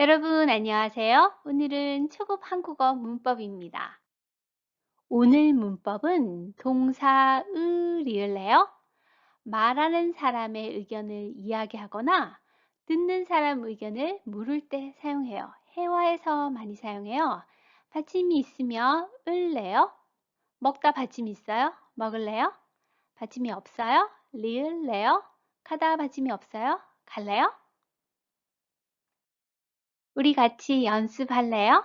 여러분 안녕하세요. 오늘은 초급 한국어 문법입니다. 오늘 문법은 동사 을이을래요. 말하는 사람의 의견을 이야기하거나 듣는 사람 의견을 물을 때 사용해요. 회화에서 많이 사용해요. 받침이 있으면 을래요. 먹다 받침 있어요? 먹을래요? 받침이 없어요? 리을래요? 가다 받침이 없어요? 갈래요? 우리 같이 연습할래요?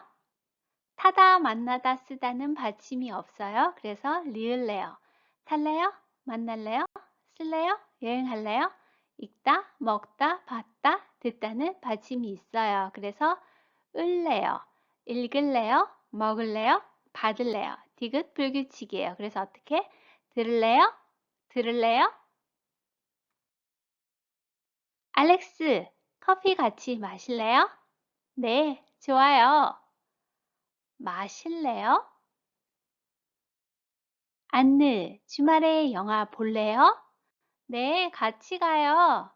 타다, 만나다, 쓰다는 받침이 없어요. 그래서 리을래요. 탈래요? 만날래요? 쓸래요? 여행할래요? 읽다, 먹다, 봤다, 듣다는 받침이 있어요. 그래서 을래요. 읽을래요? 먹을래요? 받을래요. 디귿 불규칙이에요. 그래서 어떻게? 들을래요? 들을래요? 알렉스, 커피 같이 마실래요? 네, 좋아요. 마실래요? 안느, 주말에 영화 볼래요? 네, 같이 가요.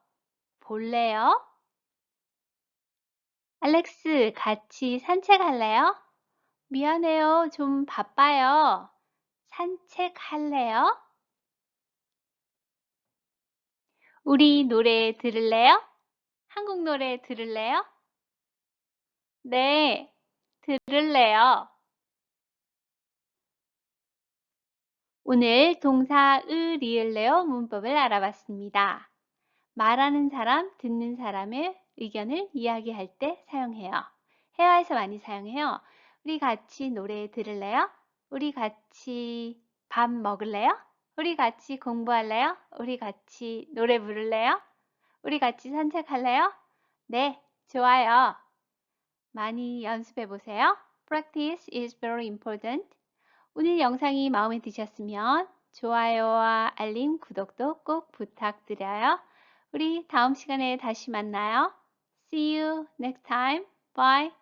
볼래요? 알렉스, 같이 산책할래요? 미안해요. 좀 바빠요. 산책할래요? 우리 노래 들을래요? 한국 노래 들을래요? 네, 들을래요. 오늘 동사 을이을래요 문법을 알아봤습니다. 말하는 사람, 듣는 사람의 의견을 이야기할 때 사용해요. 회화에서 많이 사용해요. 우리 같이 노래 들을래요? 우리 같이 밥 먹을래요? 우리 같이 공부할래요? 우리 같이 노래 부를래요? 우리 같이 산책할래요? 네, 좋아요. 많이 연습해 보세요. Practice is very important. 오늘 영상이 마음에 드셨으면 좋아요와 알림, 구독도 꼭 부탁드려요. 우리 다음 시간에 다시 만나요. See you next time. Bye.